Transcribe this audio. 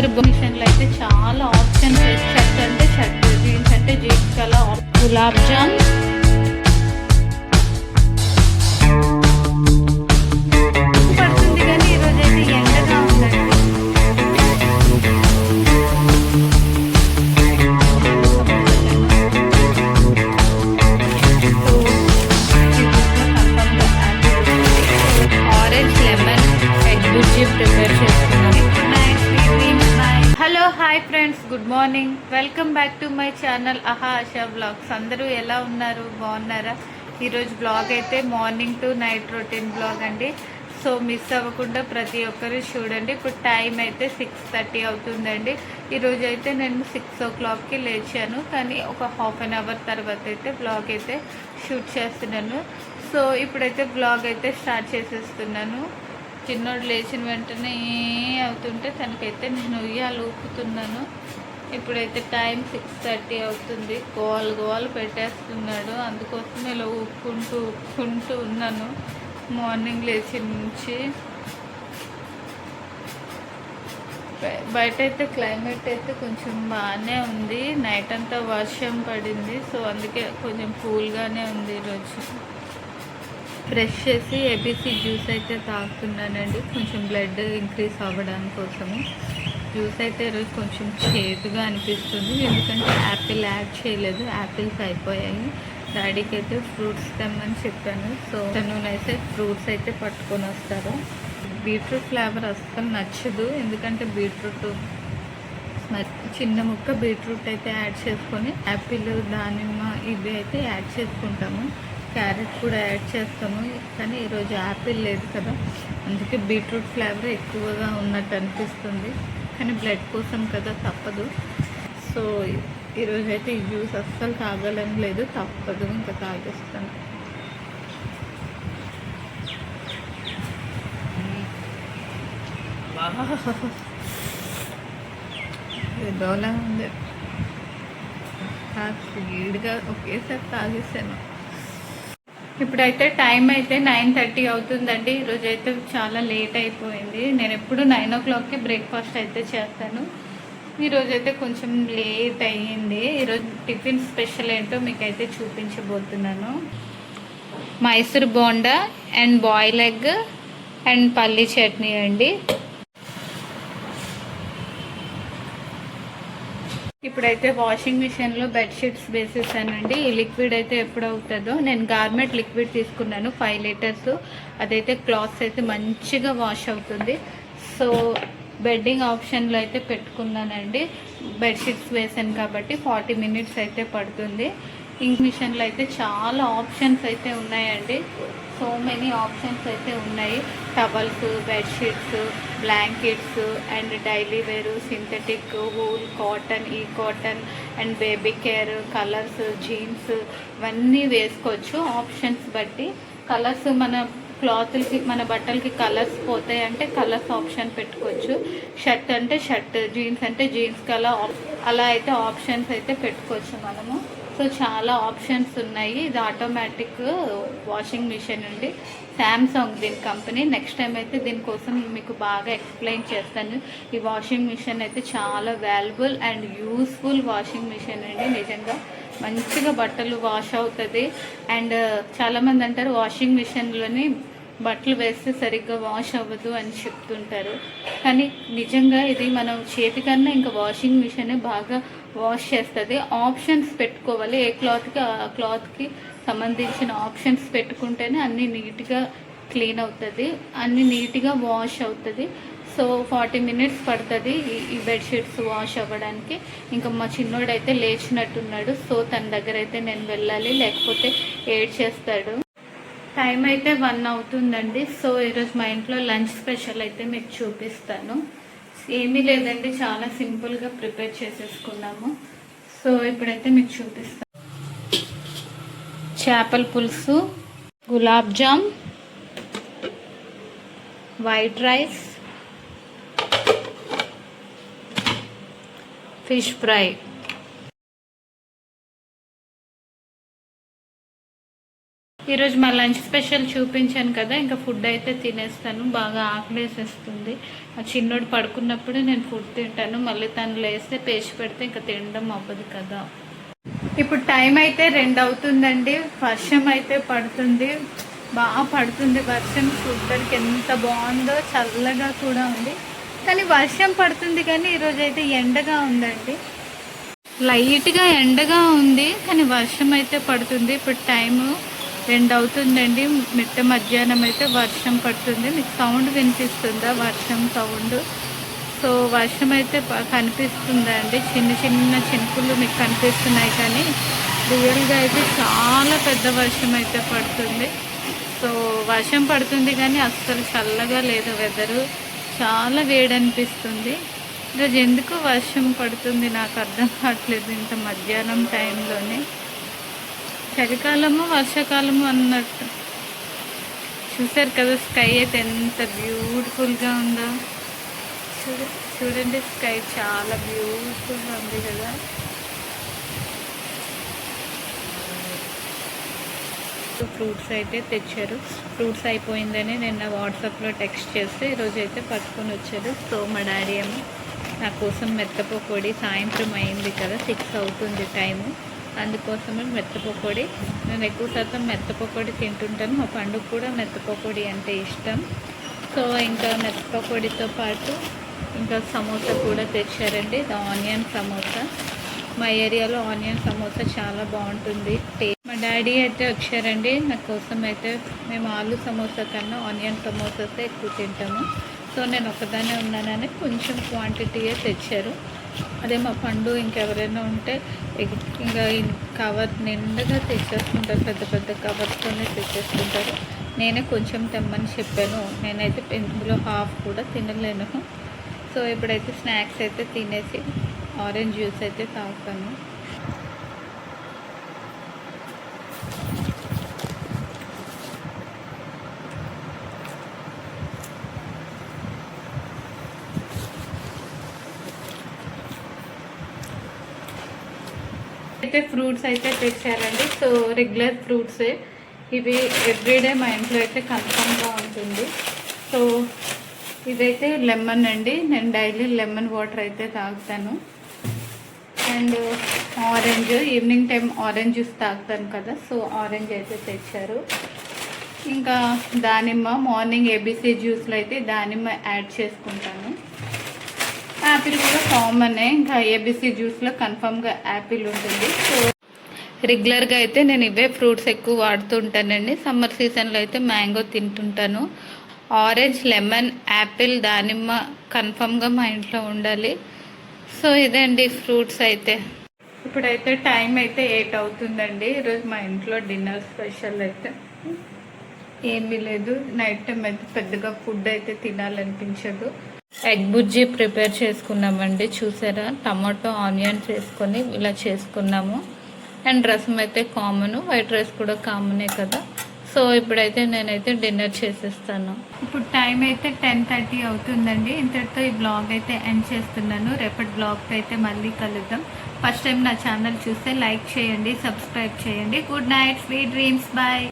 మైసూర్ మిషన్లో అయితే చాలా ఆప్షన్స్ షర్ట్ అంటే షర్ట్ జీన్స్ అంటే jeans kala gulab jam. Orange lemon egg బుజ్జి ప్రిపేర్ చేసుకున్నాను hello hi friends good morning. Welcome back to my channel Aha Asha vlogs. అందరూ ఎలా ఉన్నారు? బాగున్నారా? ఈరోజు బ్లాగ్ అయితే morning to night routine vlog అండి. సో మిస్ అవ్వకుండా ప్రతి ఒక్కరు చూడండి. ఇప్పుడు టైం అయితే సిక్స్ థర్టీ అవుతుందండి. ఈరోజు అయితే నేను సిక్స్ ఓ క్లాక్కి లేచాను. కానీ ఒక హాఫ్ అన్ అవర్ తర్వాత అయితే బ్లాగ్ అయితే షూట్ చేస్తున్నాను. సో ఇప్పుడైతే బ్లాగ్ అయితే స్టార్ట్ చేసేస్తున్నాను. చిన్నోడు లేచిన వెంటనే అవుతుంటే తనకైతే నేను ఉయ్యాలు ఊపుతున్నాను. ఇప్పుడైతే టైం సిక్స్ థర్టీ అవుతుంది. గోల్ గోల్ పెట్టేస్తున్నాడు. అందుకోసం ఇలా ఊపుకుంటూ ఊపుకుంటూ ఉన్నాను. మార్నింగ్ లేచి నుంచి బయట అయితే క్లైమేట్ అయితే కొంచెం బాగానే ఉంది. నైట్ అంతా వర్షం పడింది. సో అందుకే కొంచెం కూల్గానే ఉంది ఈరోజు. ఫ్రెష్ చేసి ఏబీసీ జ్యూస్ అయితే తాగుతున్నానండి. కొంచెం బ్లడ్ ఇంక్రీజ్ అవ్వడానికి కోసము. జ్యూస్ అయితే ఈరోజు కొంచెం చేదుగా అనిపిస్తుంది. ఎందుకంటే యాపిల్ యాడ్ చేయలేదు. యాపిల్స్ అయిపోయాయి. డాడీకి అయితే ఫ్రూట్స్ తెమ్మని చెప్పాను. సో తను అయితే ఫ్రూట్స్ అయితే పట్టుకొని వస్తారు. బీట్రూట్ ఫ్లేవర్ అస్సలు నచ్చదు. ఎందుకంటే బీట్రూట్ చిన్న ముక్క బీట్రూట్ అయితే యాడ్ చేసుకొని యాపిల్ దానిమ్మ ఇవి అయితే యాడ్ చేసుకుంటాము. క్యారెట్ కూడా యాడ్ చేస్తాము. కానీ ఈరోజు యాపిల్ లేదు కదా. అందుకే బీట్రూట్ ఫ్లేవర్ ఎక్కువగా ఉన్నట్టు అనిపిస్తుంది. కానీ బ్లడ్ కోసం కదా తప్పదు. సో ఈరోజు అయితే ఈ జ్యూస్ అస్సలు తాగాలని లేదు. తప్పదు. ఇంకా తాగేస్తాను. ఏదోలా ఉంది. స్పీడ్గా ఒకేసారి తాగేసాను. ఇప్పుడైతే టైం అయితే నైన్ థర్టీ అవుతుందండి. ఈరోజు అయితే చాలా లేట్ అయిపోయింది. నేను ఎప్పుడు నైన్ ఓ క్లాక్కి బ్రేక్ఫాస్ట్ అయితే చేస్తాను. ఈరోజు అయితే కొంచెం లేట్ అయ్యింది. ఈరోజు టిఫిన్ స్పెషల్ ఏంటో మీకు అయితే చూపించబోతున్నాను. Mysore bonda and boil egg and పల్లీ చట్నీ అండి. ఇప్పుడైతే వాషింగ్ మిషన్లో బెడ్షీట్స్ వేసేసానండి. ఈ లిక్విడ్ అయితే ఎప్పుడు అవుతుందో నేను గార్మెంట్ లిక్విడ్ తీసుకున్నాను ఫైవ్ లీటర్స్. అదైతే క్లాత్స్ అయితే మంచిగా వాష్ అవుతుంది. సో బెడ్డింగ్ ఆప్షన్లో అయితే పెట్టుకున్నానండి. బెడ్షీట్స్ వేసాను కాబట్టి ఫార్టీ మినిట్స్ అయితే పడుతుంది. ఇంక్ మిషన్లో అయితే చాలా ఆప్షన్స్ అయితే ఉన్నాయండి. సో మెనీ ఆప్షన్స్ అయితే ఉన్నాయి. Towels bedsheets blankets and daily వేరు సింథటిక్ వూల్ కాటన్ ఈ cotton and baby care colours jeans ఇవన్నీ వేసుకోవచ్చు. ఆప్షన్స్ బట్టి కలర్స్ మన క్లాత్లకి మన బట్టలకి కలర్స్ పోతాయి అంటే కలర్స్ ఆప్షన్ పెట్టుకోవచ్చు. షర్ట్ అంటే షర్ట్ జీన్స్ అంటే జీన్స్ కలర్ అలా అయితే ఆప్షన్స్ అయితే పెట్టుకోవచ్చు మనము. సో చాలా ఆప్షన్స్ ఉన్నాయి. ఇది ఆటోమేటిక్ వాషింగ్ మిషన్ అండి. శాంసంగ్ దీని కంపెనీ. నెక్స్ట్ టైం అయితే దీనికోసం మీకు బాగా ఎక్స్ప్లెయిన్ చేస్తాను. ఈ వాషింగ్ మిషన్ అయితే చాలా valuable and useful washing machine అండి. నిజంగా మంచిగా బట్టలు వాష్ అవుతుంది. అండ్ uh, చాలామంది అంటారు వాషింగ్ మిషన్లోని బట్టలు వేస్తే సరిగ్గా వాష్ అవ్వదు అని చెప్తుంటారు. కానీ నిజంగా ఇది మనం చేతికన్నా ఇంకా వాషింగ్ మిషనే బాగా వాష్ చేస్తుంది. ఆప్షన్స్ పెట్టుకోవాలి. ఏ క్లాత్కి ఆ క్లాత్కి సంబంధించిన ఆప్షన్స్ పెట్టుకుంటేనే అన్నీ నీట్గా క్లీన్ అవుతుంది. అన్ని నీట్గా వాష్ అవుతుంది. సో ఫార్టీ మినిట్స్ పడుతుంది ఈ- బెడ్షీట్స్ వాష్ అవ్వడానికి. ఇంకా మా చిన్నోడైతే లేచినట్టున్నాడు. సో తన దగ్గర అయితే నేను వెళ్ళాలి. లేకపోతే ఏడ్ చేస్తాడు టైం అయితే వన్ అవుతుందండి. సో ఈరోజు మా ఇంట్లో లంచ్ స్పెషల్ అయితే మీకు చూపిస్తాను. ఏమీ లేదండి చాలా సింపుల్గా ప్రిపేర్ చేసేసుకున్నాము. సో ఇప్పుడైతే మీకు చూపిస్తాను. చేపల పులుసు gulab jam white rice fish fry. ఈరోజు మా లంచ్ స్పెషల్ చూపించాను కదా ఇంకా ఫుడ్ అయితే తినేస్తాను. బాగా ఆకలేసేస్తుంది. ఆ చిన్నోడు పడుకున్నప్పుడు నేను ఫుడ్ తింటాను. మళ్ళీ తను లేస్తే పేచి పెడితే ఇంకా తినడం అవ్వదు కదా. ఇప్పుడు టైం అయితే రెండు అవుతుందండి. వర్షం అయితే పడుతుంది. బాగా పడుతుంది వర్షం. చూడడానికి ఎంత బాగుందో చల్లగా కూడా ఉంది. కానీ వర్షం పడుతుంది కానీ ఈరోజు అయితే ఎండగా ఉందండి. లైట్గా ఎండగా ఉంది కానీ వర్షం అయితే పడుతుంది. ఇప్పుడు టైము రెండు అవుతుందండి. మిట్ట మధ్యాహ్నం అయితే వర్షం పడుతుంది. మీకు సౌండ్ వినిపిస్తుందా? వర్షం సౌండ్. సో వర్షం అయితే కనిపిస్తుందా అండి? చిన్న చిన్న చినుకులు మీకు కనిపిస్తున్నాయి కానీ రియల్గా అయితే చాలా పెద్ద వర్షం అయితే పడుతుంది. సో వర్షం పడుతుంది కానీ అస్సలు చల్లగా లేదు వెదరు. చాలా వేడి అనిపిస్తుంది. ఈరోజు ఎందుకు వర్షం పడుతుంది? నాకు అర్థం కావట్లేదు ఇంత మధ్యాహ్నం టైంలోనే. చలికాలము వర్షాకాలము అన్నట్టు. చూసారు కదా స్కై అయితే ఎంత బ్యూటిఫుల్గా ఉందో. చూడ చూడండి స్కై చాలా బ్యూటిఫుల్గా ఉంది కదా. ఫ్రూట్స్ అయితే తెచ్చారు. ఫ్రూట్స్ అయిపోయిందని నిన్న వాట్సాప్లో టెక్స్ట్ చేస్తే ఈరోజు అయితే పట్టుకొని వచ్చారు. సో మా డాడీ ఏమో నా కోసం మెత్తపకోడి సాయంత్రం అయింది కదా సిక్స్ అవుతుంది టైము. అందుకోసమే మెత్తపకోడి. నేను ఎక్కువ శాతం మెత్తపకోడి తింటుంటాను. మా పండుగ కూడా మెత్తపకోడి అంటే ఇష్టం. సో ఇంకా మెత్తపకోడితో పాటు ఇంకా సమోసా కూడా తెచ్చారండి. ఇది ఆనియన్ సమోసా. మా ఏరియాలో ఆనియన్ సమోసా చాలా బాగుంటుంది. మా డాడీ అయితే వచ్చారండి. నా కోసం అయితే మేము ఆలు సమోసా కన్నా ఆనియన్ సమోసాసే ఎక్కువ తింటాము. సో నేను ఒకదానే ఉన్నానని కొంచెం క్వాంటిటీయే తెచ్చారు. అదే మా పండు ఇంకెవరైనా ఉంటే ఎగ్- ఇంకా కవర్ నిండుగా తెచ్చేసుకుంటారు పెద్ద పెద్ద కవర్స్తోనే తెచ్చేసుకుంటారు. నేనే కొంచెం తెమ్మని చెప్పాను. నేనైతే ఇందులో హాఫ్ కూడా తినలేను. సో ఇప్పుడైతే స్నాక్స్ అయితే తినేసి ఆరెంజ్ జ్యూస్ అయితే తాగుతాను. అయితే ఫ్రూట్స్ అయితే తెచ్చారండి. So regular ఫ్రూట్సే. ఇవి ఎవ్రీడే మా ఇంట్లో అయితే కన్ఫర్మ్గా ఉంటుంది. సో ఇదైతే లెమన్ అండి. నేను డైలీ లెమన్ వాటర్ అయితే తాగుతాను. And orange evening time orange juice తాగుతాను కదా సో ఆరెంజ్ అయితే తెచ్చారు. ఇంకా దానిమ్మ మార్నింగ్ ఏబీసీ జ్యూస్లో అయితే దానిమ్మ యాడ్ చేసుకుంటాను. యాపిల్ కూడా కామనే ఇంకా ఏబిసి జ్యూస్లో కన్ఫామ్గా యాపిల్ ఉంటుంది. సో రెగ్యులర్గా అయితే నేను ఇవే ఫ్రూట్స్ ఎక్కువ వాడుతుంటానండి. సమ్మర్ సీజన్లో అయితే మ్యాంగో తింటుంటాను. ఆరెంజ్ లెమన్ యాపిల్ దానిమ్మ కన్ఫామ్గా మా ఇంట్లో ఉండాలి. సో ఇదే అండి ఫ్రూట్స్ అయితే. ఇప్పుడైతే టైం అయితే ఎయిట్ అవుతుందండి. ఈరోజు మా ఇంట్లో డిన్నర్ స్పెషల్ అయితే. ఏమీ లేదు. నైట్ టైం అయితే పెద్దగా ఫుడ్ అయితే తినాలనిపించదు. ఎగ్ బుజ్జి ప్రిపేర్ చేసుకున్నామండి చూసారా? టమాటో ఆనియన్స్ వేసుకొని ఇలా చేసుకున్నాము. అండ్ రసం అయితే కామన్ వైట్ రైస్ కూడా కామనే కదా? సో ఇప్పుడైతే నేనైతే డిన్నర్ చేసేస్తాను. ఇప్పుడు టైం అయితే టెన్ థర్టీ అవుతుందండి. ఇంతటితో ఈ బ్లాగ్ అయితే ఎండ్ చేస్తున్నాను. రేపటి బ్లాగ్ అయితే మళ్ళీ కలుద్దాం. ఫస్ట్ టైం నా ఛానల్ చూస్తే లైక్ చేయండి సబ్స్క్రైబ్ చేయండి. Good night sweet dreams bye.